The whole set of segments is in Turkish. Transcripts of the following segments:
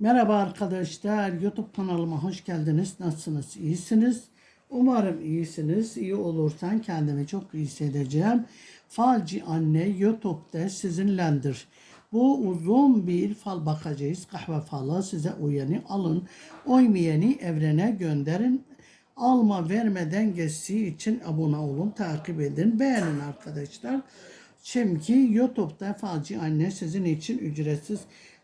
Merhaba arkadaşlar, YouTube kanalıma hoş geldiniz. Nasılsınız? İyisiniz? Umarım iyisiniz. İyi olursan kendimi çok iyi hissedeceğim. Falci Anne YouTube'da sizinlendir. Bu uzun bir fal bakacağız. Kahve falı size uyanı alın. Uymayanı evrene gönderin. Alma verme dengesi için abone olun, takip edin, beğenin arkadaşlar. Çünkü YouTube'da Falci Anne sizin için ücretsiz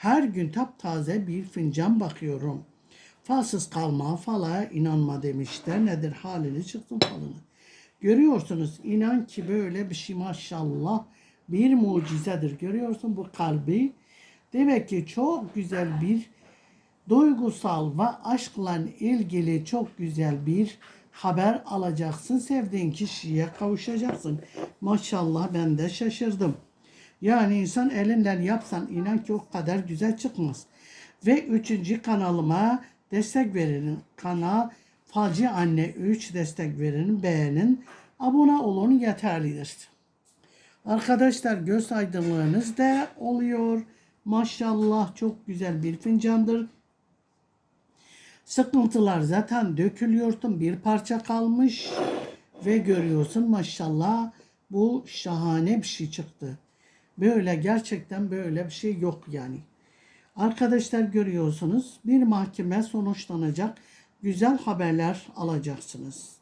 her gün taptaze bir fincan bakıyorum. Falsız kalma, fala inanma demişler. Nedir halini çıktım falını. Görüyorsunuz inan ki böyle bir şey maşallah bir mucizedir. Görüyorsun bu kalbi. Demek ki çok güzel bir duygusal ve aşkla ilgili çok güzel bir haber alacaksın. Sevdiğin kişiye kavuşacaksın. Maşallah ben de şaşırdım. Yani insan elinden yapsan inan ki o kadar güzel çıkmaz. Ve üçüncü kanalıma destek verin. Kanal Falcı Anne 3 destek verin, beğenin. Abone olun yeterlidir. Arkadaşlar göz aydınlığınız da oluyor. Maşallah çok güzel bir fincandır. Sıkıntılar zaten dökülüyorsun. Bir parça kalmış ve görüyorsun maşallah bu şahane bir şey çıktı. Böyle gerçekten böyle bir şey yok yani. Arkadaşlar görüyorsunuz bir mahkeme sonuçlanacak güzel haberler alacaksınız.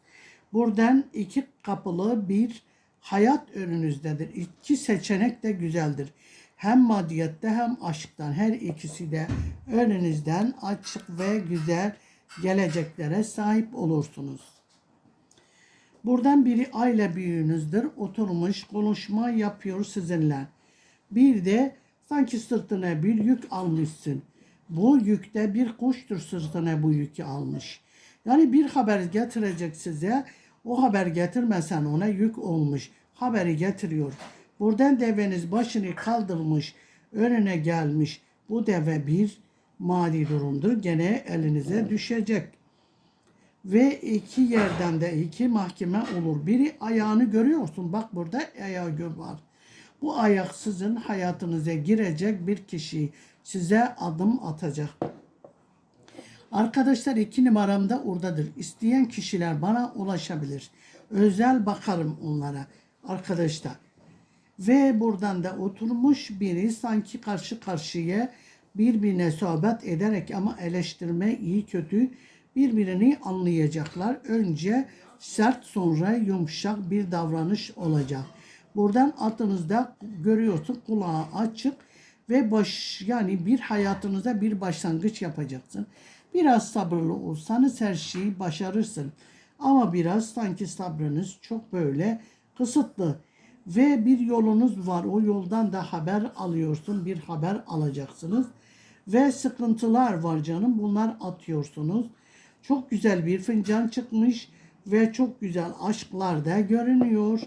Buradan iki kapılı bir hayat önünüzdedir. İki seçenek de güzeldir. Hem maddiyette hem aşktan her ikisi de önünüzden açık ve güzel geleceklere sahip olursunuz. Buradan biri aile büyüğünüzdür. Oturmuş konuşma yapıyor sizinle. Bir de sanki sırtına bir yük almışsın. Bu yükte bir kuştur sırtına bu yükü almış. Yani bir haber getirecek size. O haber getirmesen ona yük olmuş. Haberi getiriyor. Buradan deveniz başını kaldırmış, önüne gelmiş. Bu deve bir mali durumdur. Gene elinize düşecek. Ve iki yerden de iki mahkeme olur. Biri ayağını görüyorsun. Bak burada ayağı var. Bu ayak sizin hayatınıza girecek bir kişi size adım atacak. Arkadaşlar iki numaramda oradadır. İsteyen kişiler bana ulaşabilir. Özel bakarım onlara arkadaşlar. Ve buradan da oturmuş biri sanki karşı karşıya birbirine sohbet ederek ama eleştirme iyi kötü birbirini anlayacaklar. Önce sert sonra yumuşak bir davranış olacak. Buradan altınızda görüyorsun kulağı açık ve baş yani bir hayatınıza bir başlangıç yapacaksın. Biraz sabırlı olsanız her şeyi başarırsın. Ama biraz sanki sabrınız çok böyle kısıtlı ve bir yolunuz var. O yoldan da haber alıyorsun. Bir haber alacaksınız. Ve sıkıntılar var canım. Bunlar atıyorsunuz. Çok güzel bir fincan çıkmış ve çok güzel aşklar da görünüyor.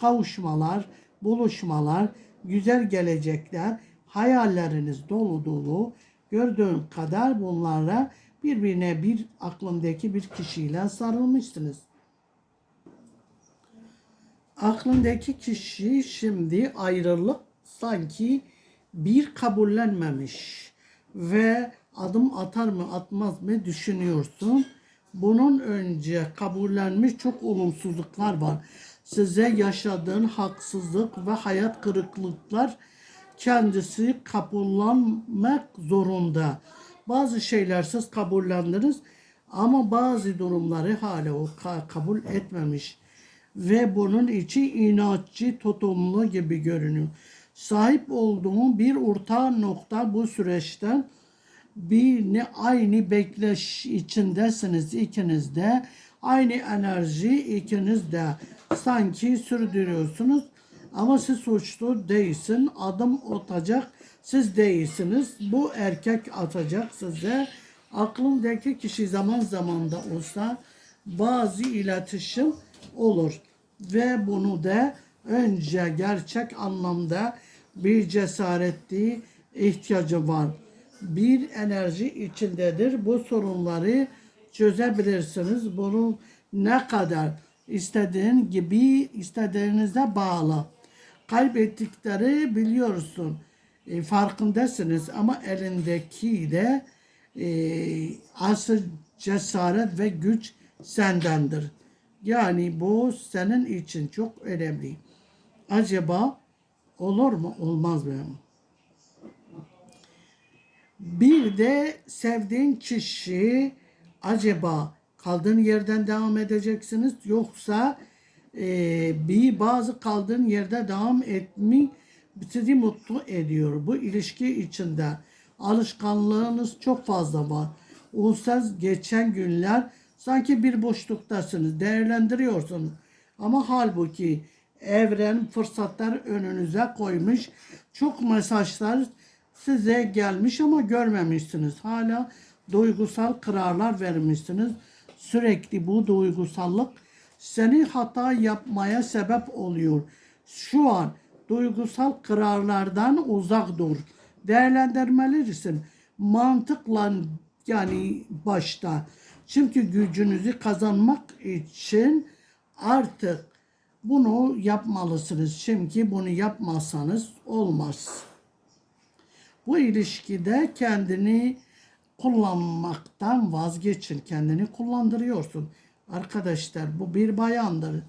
Kavuşmalar, buluşmalar, güzel gelecekler, hayalleriniz dolu dolu. Gördüğüm kadar bunlara birbirine bir aklımdaki bir kişiyle sarılmışsınız. Aklındaki kişi şimdi ayrılık sanki bir kabullenmemiş ve adım atar mı atmaz mı düşünüyorsun. Bunun önce kabullenmiş çok olumsuzluklar var. Size yaşadığın haksızlık ve hayat kırıklıklar kendisi kabullenmek zorunda. Bazı şeyler siz kabullendiniz ama bazı durumları hala o kabul etmemiş ve bunun içi inatçı, tutumlu gibi görünüyor. Sahip olduğum bir orta nokta bu süreçten bir ne aynı bekleş içindesiniz ikiniz de aynı enerji ikiniz de sanki sürdürüyorsunuz ama siz suçlu değilsin adım atacak siz değilsiniz bu erkek atacak size aklındaki kişi zaman zaman da olsa bazı iletişim olur ve bunu da önce gerçek anlamda bir cesaretli ihtiyacı var. Bir enerji içindedir. Bu sorunları çözebilirsiniz. Bunu ne kadar istediğin gibi istediğinize bağlı. Kaybettikleri biliyorsun. E, farkındasınız ama elindeki de e, asıl cesaret ve güç sendendir. Yani bu senin için çok önemli. Acaba olur mu olmaz mı? Bir de sevdiğin kişi acaba kaldığın yerden devam edeceksiniz yoksa e, bir bazı kaldığın yerde devam etmi sizi mutlu ediyor. Bu ilişki içinde alışkanlığınız çok fazla var. Ulusal geçen günler sanki bir boşluktasınız, değerlendiriyorsunuz. Ama halbuki evren fırsatlar önünüze koymuş. Çok mesajlar size gelmiş ama görmemişsiniz. Hala duygusal kararlar vermişsiniz. Sürekli bu duygusallık seni hata yapmaya sebep oluyor. Şu an duygusal kararlardan uzak dur. Değerlendirmelisin. Mantıkla yani başta. Çünkü gücünüzü kazanmak için artık bunu yapmalısınız. Çünkü bunu yapmazsanız olmaz. Bu ilişkide kendini kullanmaktan vazgeçin. Kendini kullandırıyorsun. Arkadaşlar bu bir bayandır.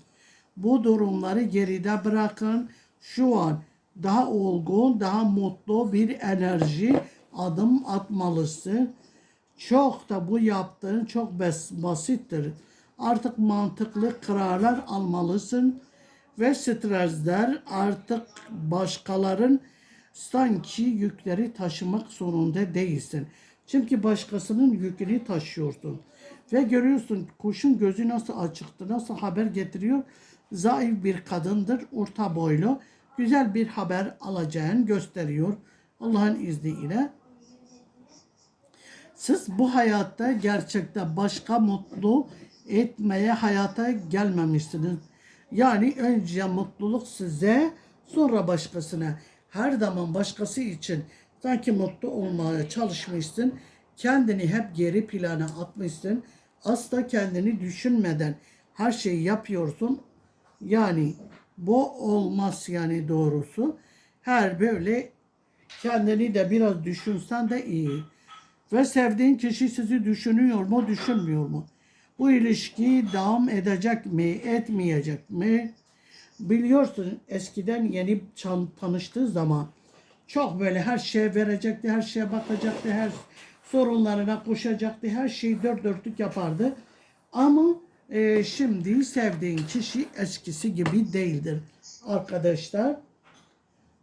Bu durumları geride bırakın. Şu an daha olgun, daha mutlu bir enerji adım atmalısın. Çok da bu yaptığın çok bas- basittir. Artık mantıklı kararlar almalısın ve stresler artık başkaların sanki yükleri taşımak zorunda değilsin. Çünkü başkasının yükünü taşıyorsun. Ve görüyorsun kuşun gözü nasıl açıktı, nasıl haber getiriyor. Zayıf bir kadındır, orta boylu. Güzel bir haber alacağını gösteriyor. Allah'ın izniyle. Siz bu hayatta gerçekten başka mutlu etmeye hayata gelmemişsiniz. Yani önce mutluluk size sonra başkasına. Her zaman başkası için sanki mutlu olmaya çalışmışsın. Kendini hep geri plana atmışsın. Asla kendini düşünmeden her şeyi yapıyorsun. Yani bu olmaz yani doğrusu. Her böyle kendini de biraz düşünsen de iyi. Ve sevdiğin kişi sizi düşünüyor mu, düşünmüyor mu? Bu ilişki devam edecek mi, etmeyecek mi? Biliyorsun eskiden yeni tanıştığı zaman çok böyle her şeye verecekti, her şeye bakacaktı, her sorunlarına koşacaktı, her şeyi dört dörtlük yapardı. Ama e, şimdi sevdiğin kişi eskisi gibi değildir. Arkadaşlar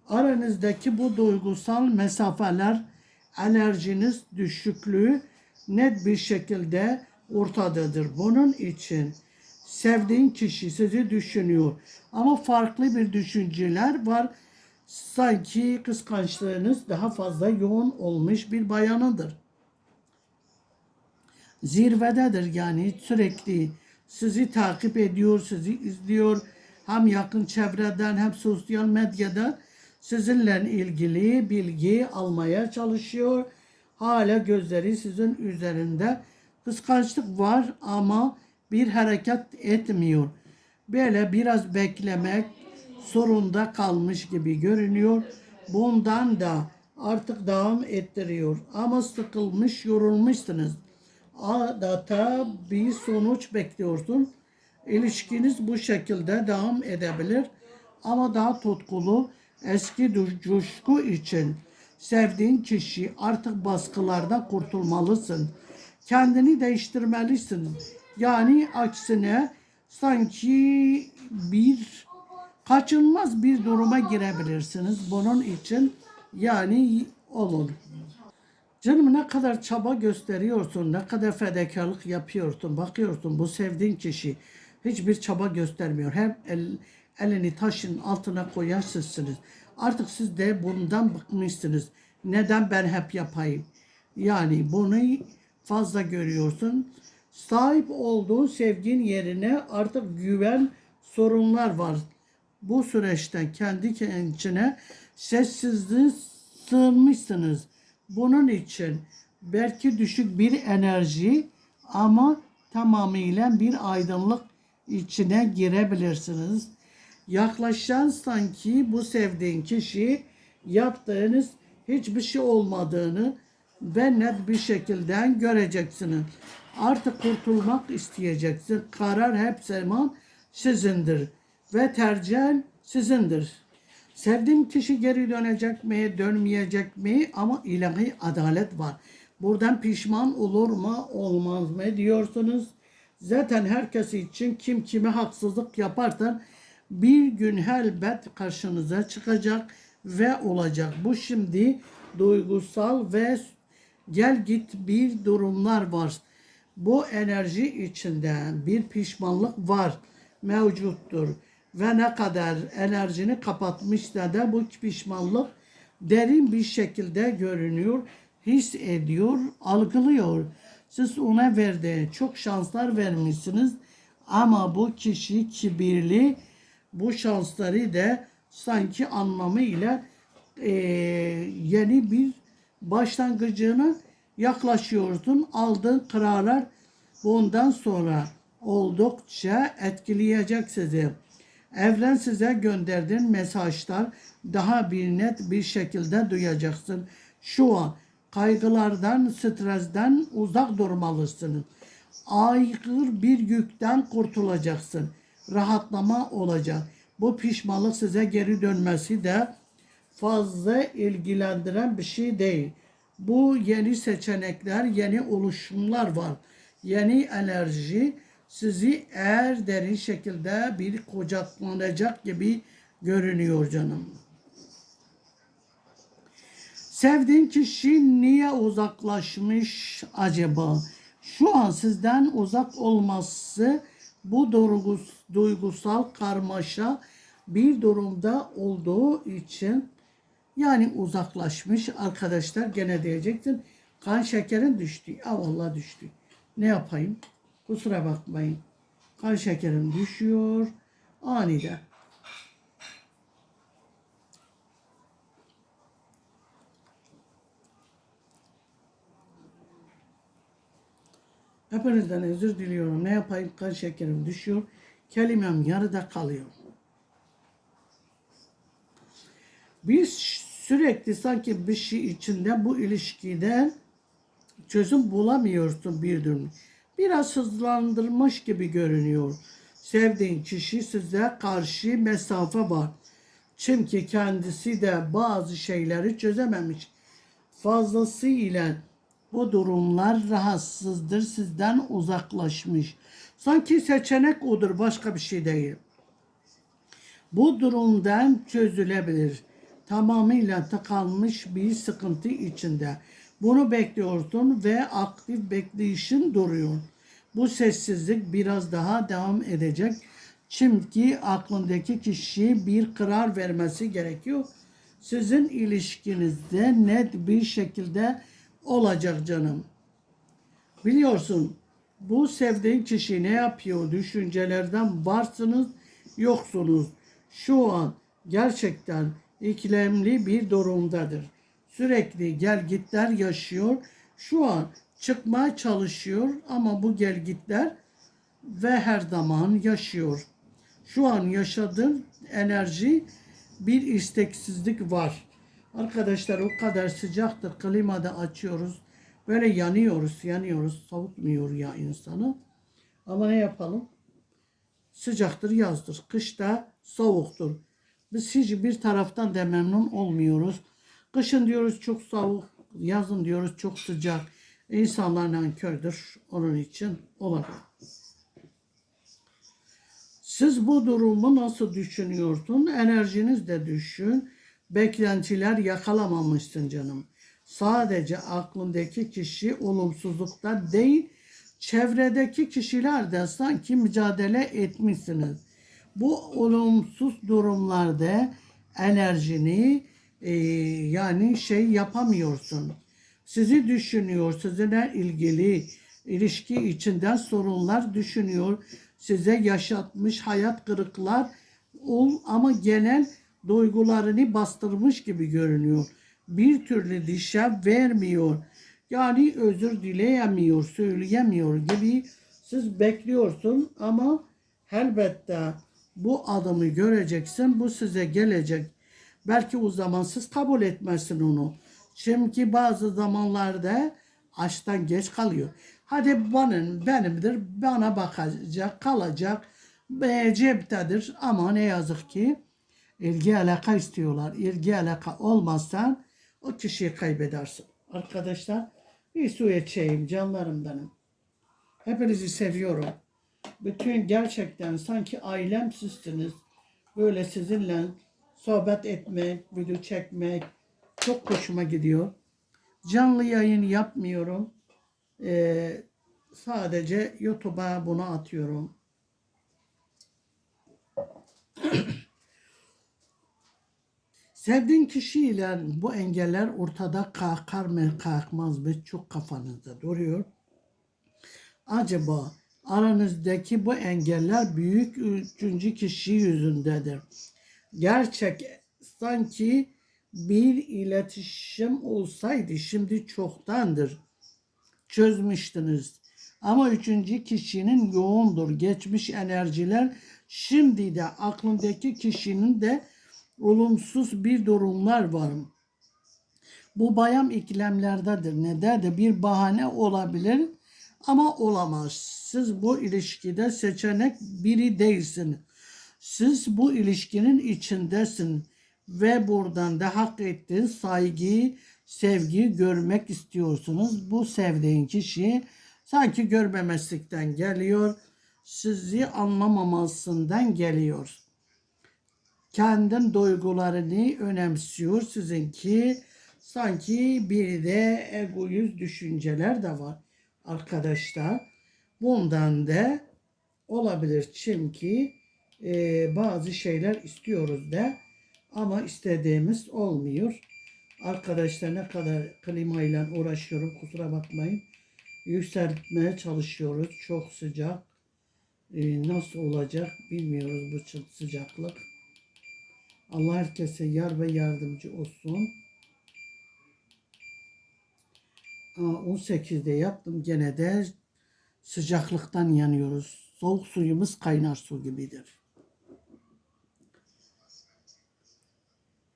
aranızdaki bu duygusal mesafeler, enerjiniz düşüklüğü net bir şekilde ortadadır. Bunun için sevdiğin kişi sizi düşünüyor ama farklı bir düşünceler var. Sanki kıskançlığınız daha fazla yoğun olmuş bir bayanıdır. Zirvededir yani sürekli sizi takip ediyor, sizi izliyor. Hem yakın çevreden hem sosyal medyada sizinle ilgili bilgi almaya çalışıyor. Hala gözleri sizin üzerinde. Kıskançlık var ama bir hareket etmiyor. Böyle biraz beklemek zorunda kalmış gibi görünüyor. Bundan da artık devam ettiriyor. Ama sıkılmış, yorulmuşsunuz. Adeta bir sonuç bekliyorsun. İlişkiniz bu şekilde devam edebilir. Ama daha tutkulu, eski coşku için sevdiğin kişi artık baskılarda kurtulmalısın. Kendini değiştirmelisin. Yani aksine sanki bir kaçınmaz bir duruma girebilirsiniz. Bunun için yani olun. Canım ne kadar çaba gösteriyorsun, ne kadar fedakarlık yapıyorsun. Bakıyorsun bu sevdiğin kişi hiçbir çaba göstermiyor. Hem el, elini taşın altına koyan sizsiniz. Artık siz de bundan bıkmışsınız. Neden ben hep yapayım? Yani bunu fazla görüyorsun. Sahip olduğu sevgin yerine artık güven sorunlar var. Bu süreçte kendi kendine sessizliğe sığınmışsınız. Bunun için belki düşük bir enerji ama tamamıyla bir aydınlık içine girebilirsiniz. Yaklaşan sanki bu sevdiğin kişi yaptığınız hiçbir şey olmadığını ve net bir şekilde göreceksiniz. Artık kurtulmak isteyeceksin. Karar hep zaman sizindir ve tercihen sizindir. Sevdiğim kişi geri dönecek mi, dönmeyecek mi ama ilahi adalet var. Buradan pişman olur mu, olmaz mı diyorsunuz. Zaten herkes için kim kime haksızlık yaparsa bir gün elbet karşınıza çıkacak ve olacak. Bu şimdi duygusal ve gel git bir durumlar var. Bu enerji içinde bir pişmanlık var, mevcuttur. Ve ne kadar enerjini kapatmışsa da bu pişmanlık derin bir şekilde görünüyor, his ediyor, algılıyor. Siz ona verdiği çok şanslar vermişsiniz ama bu kişi kibirli, bu şansları da sanki anlamıyla eee, yeni bir başlangıcına yaklaşıyorsun. Aldığın kararlar bundan sonra oldukça etkileyecek sizi. Evren size gönderdiğin mesajlar daha bir net bir şekilde duyacaksın. Şu an kaygılardan, stresten uzak durmalısın. Aygır bir yükten kurtulacaksın. Rahatlama olacak. Bu pişmanlık size geri dönmesi de fazla ilgilendiren bir şey değil. Bu yeni seçenekler, yeni oluşumlar var. Yeni enerji sizi eğer derin şekilde bir kucaklanacak gibi görünüyor canım. Sevdiğin kişi niye uzaklaşmış acaba? Şu an sizden uzak olması bu duygus, duygusal karmaşa bir durumda olduğu için yani uzaklaşmış arkadaşlar gene diyecektin kan şekerin düştü. Aa vallahi düştü. Ne yapayım? Kusura bakmayın. Kan şekerim düşüyor aniden. Hepinizden özür diliyorum. Ne yapayım? Kan şekerim düşüyor. Kelimem yarıda kalıyor. Biz sürekli sanki bir şey içinde bu ilişkiden çözüm bulamıyorsun bir durum. Biraz hızlandırmış gibi görünüyor. Sevdiğin kişi size karşı mesafe var. Çünkü kendisi de bazı şeyleri çözememiş. Fazlasıyla bu durumlar rahatsızdır, sizden uzaklaşmış. Sanki seçenek odur, başka bir şey değil. Bu durumdan çözülebilir. Tamamıyla tıkanmış bir sıkıntı içinde. Bunu bekliyorsun ve aktif bekleyişin duruyor. Bu sessizlik biraz daha devam edecek. Çünkü aklındaki kişi bir karar vermesi gerekiyor. Sizin ilişkinizde net bir şekilde olacak canım. Biliyorsun bu sevdiğin kişi ne yapıyor düşüncelerden varsınız yoksunuz. Şu an gerçekten ikilemli bir durumdadır. Sürekli gel gitler yaşıyor. Şu an çıkmaya çalışıyor ama bu gel gitler ve her zaman yaşıyor. Şu an yaşadığın enerji bir isteksizlik var. Arkadaşlar o kadar sıcaktır. Klimada açıyoruz. Böyle yanıyoruz, yanıyoruz. Soğutmuyor ya insanı. Ama ne yapalım? Sıcaktır, yazdır. Kışta soğuktur. Biz hiçbir taraftan da memnun olmuyoruz. Kışın diyoruz çok soğuk, yazın diyoruz çok sıcak. İnsanlar nankördür. Onun için olabilir. Siz bu durumu nasıl düşünüyorsun? Enerjiniz de düşün. Beklentiler yakalamamışsın canım. Sadece aklındaki kişi olumsuzlukta değil, çevredeki kişilerden sanki mücadele etmişsiniz. Bu olumsuz durumlarda enerjini e, yani şey yapamıyorsun. Sizi düşünüyor, sizinle ilgili ilişki içinden sorunlar düşünüyor. Size yaşatmış hayat kırıklar ol ama genel duygularını bastırmış gibi görünüyor. Bir türlü dişe vermiyor. Yani özür dileyemiyor, söyleyemiyor gibi siz bekliyorsun ama elbette bu adımı göreceksin. Bu size gelecek. Belki o zaman siz kabul etmezsin onu. Çünkü bazı zamanlarda açtan geç kalıyor. Hadi benim, benimdir, bana bakacak, kalacak, e, ceptedir ama ne yazık ki ilgi alaka istiyorlar. İlgi alaka olmazsan o kişiyi kaybedersin. Arkadaşlar bir su içeyim canlarım benim. Hepinizi seviyorum. Bütün gerçekten sanki ailem sizsiniz. Böyle sizinle sohbet etmek, video çekmek çok hoşuma gidiyor. Canlı yayın yapmıyorum. Ee, sadece YouTube'a bunu atıyorum. Sevdiğin kişiyle bu engeller ortada kalkar mı kalkmaz mı çok kafanızda duruyor. Acaba aranızdaki bu engeller büyük üçüncü kişi yüzündedir. Gerçek sanki bir iletişim olsaydı şimdi çoktandır çözmüştünüz. Ama üçüncü kişinin yoğundur. Geçmiş enerjiler şimdi de aklındaki kişinin de olumsuz bir durumlar var. Bu bayam iklemlerdedir. Nedendir? Bir bahane olabilir ama olamaz. Siz bu ilişkide seçenek biri değilsin. Siz bu ilişkinin içindesin ve buradan da hak ettiğin saygıyı, sevgiyi görmek istiyorsunuz. Bu sevdiğin kişi sanki görmemezlikten geliyor, sizi anlamamasından geliyor. Kendin duygularını önemsiyor sizinki. Sanki bir de egoist düşünceler de var arkadaşlar. Bundan da olabilir çünkü e, bazı şeyler istiyoruz da ama istediğimiz olmuyor. Arkadaşlar ne kadar klimayla uğraşıyorum kusura bakmayın. Yükseltmeye çalışıyoruz. Çok sıcak. E, nasıl olacak bilmiyoruz bu sı- sıcaklık. Allah herkese yar ve yardımcı olsun. Aa, 18'de yaptım gene de sıcaklıktan yanıyoruz. Soğuk suyumuz kaynar su gibidir.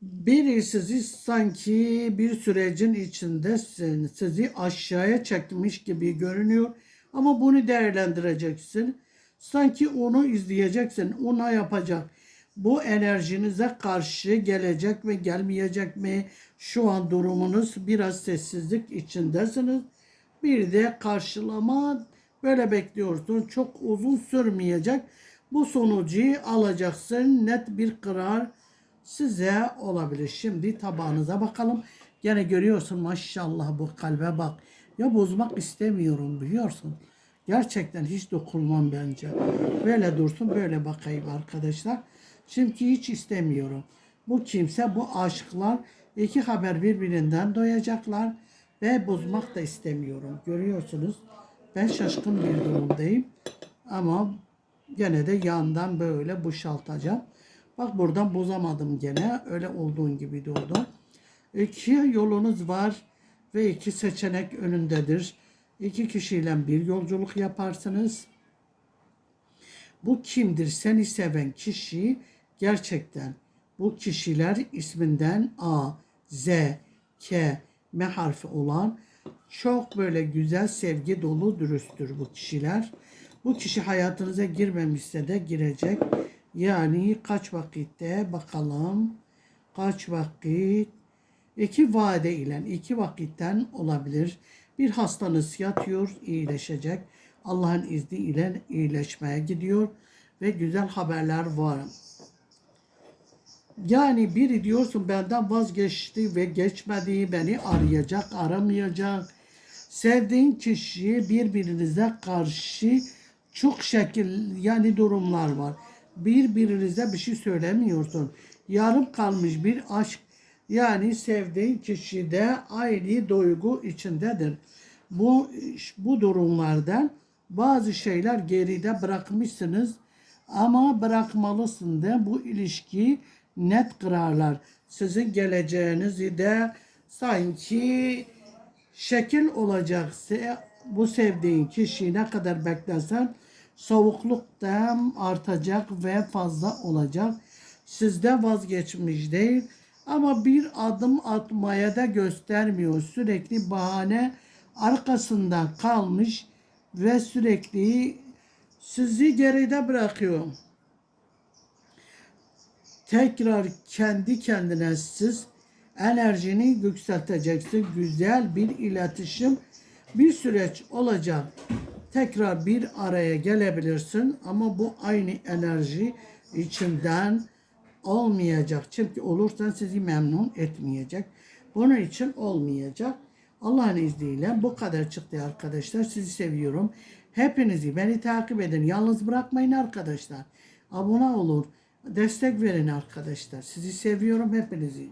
Biri sizi sanki bir sürecin içindesin, sizi aşağıya çekmiş gibi görünüyor ama bunu değerlendireceksin. Sanki onu izleyeceksin, ona yapacak. Bu enerjinize karşı gelecek mi, gelmeyecek mi? Şu an durumunuz biraz sessizlik içindesiniz. Bir de karşılama böyle bekliyorsun. Çok uzun sürmeyecek. Bu sonucu alacaksın. Net bir karar size olabilir. Şimdi tabağınıza bakalım. Gene görüyorsun maşallah bu kalbe bak. Ya bozmak istemiyorum biliyorsun. Gerçekten hiç dokunmam bence. Böyle dursun böyle bakayım arkadaşlar. Çünkü hiç istemiyorum. Bu kimse bu aşıklar iki haber birbirinden doyacaklar ve bozmak da istemiyorum. Görüyorsunuz ben şaşkın bir durumdayım. Ama gene de yandan böyle boşaltacağım. Bak buradan bozamadım gene. Öyle olduğun gibi durdu. İki yolunuz var ve iki seçenek önündedir. İki kişiyle bir yolculuk yaparsınız. Bu kimdir? Seni seven kişi gerçekten bu kişiler isminden A, Z, K, M harfi olan çok böyle güzel sevgi dolu dürüsttür bu kişiler. Bu kişi hayatınıza girmemişse de girecek. Yani kaç vakitte bakalım kaç vakit iki vade ile iki vakitten olabilir. Bir hastanız yatıyor iyileşecek. Allah'ın izniyle iyileşmeye gidiyor ve güzel haberler var. Yani biri diyorsun benden vazgeçti ve geçmedi, beni arayacak, aramayacak. Sevdiğin kişi birbirinize karşı çok şekil yani durumlar var. Birbirinize bir şey söylemiyorsun. Yarım kalmış bir aşk yani sevdiğin kişi de aynı duygu içindedir. Bu bu durumlardan bazı şeyler geride bırakmışsınız ama bırakmalısın da bu ilişkiyi net kırarlar. Sizin geleceğinizi de sanki şekil olacaksa bu sevdiğin kişiyi ne kadar beklersen soğukluk da artacak ve fazla olacak. Sizde vazgeçmiş değil Ama bir adım atmaya da göstermiyor. Sürekli bahane arkasından kalmış ve sürekli sizi geride bırakıyor. Tekrar kendi kendine siz enerjini yükselteceksin. Güzel bir iletişim, bir süreç olacak. Tekrar bir araya gelebilirsin ama bu aynı enerji içinden olmayacak. Çünkü olursan sizi memnun etmeyecek. Bunun için olmayacak. Allah'ın izniyle bu kadar çıktı arkadaşlar. Sizi seviyorum. Hepinizi beni takip edin. Yalnız bırakmayın arkadaşlar. Abone olur. Destek verin arkadaşlar. Sizi seviyorum hepinizi.